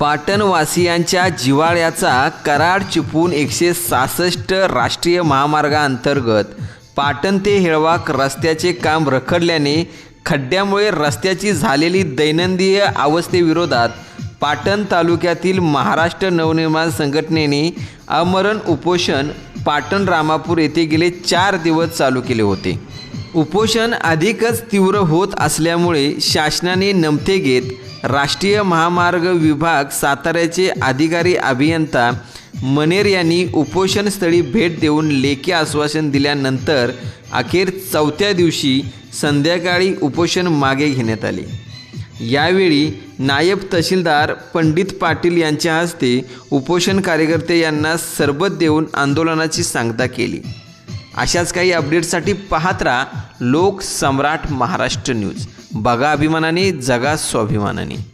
पाटणवासियांच्या जिवाळ्याचा कराड चिपून एकशे सहासष्ट राष्ट्रीय महामार्गाअंतर्गत पाटण ते हेळवाक रस्त्याचे काम रखडल्याने खड्ड्यामुळे रस्त्याची झालेली दैनंदिय अवस्थेविरोधात पाटण तालुक्यातील महाराष्ट्र नवनिर्माण संघटनेने अमरण उपोषण पाटण रामापूर येथे गेले चार दिवस चालू केले होते. उपोषण अधिकच तीव्र होत असल्यामुळे शासनाने नमते घेत राष्ट्रीय महामार्ग विभाग साताऱ्याचे अधिकारी अभियंता मनेर यांनी उपोषणस्थळी भेट देऊन लेखी आश्वासन दिल्यानंतर अखेर चौथ्या दिवशी संध्याकाळी उपोषण मागे घेण्यात आले. यावेळी नायब तहसीलदार पंडित पाटील यांच्या हस्ते उपोषण कार्यकर्ते यांना सरबत देऊन आंदोलनाची सांगता केली. अशाच काही अपडेट्ससाठी पाहत राहा लोक सम्राट महाराष्ट्र न्यूज. बघा अभिमानाने जगा स्वाभिमानाने.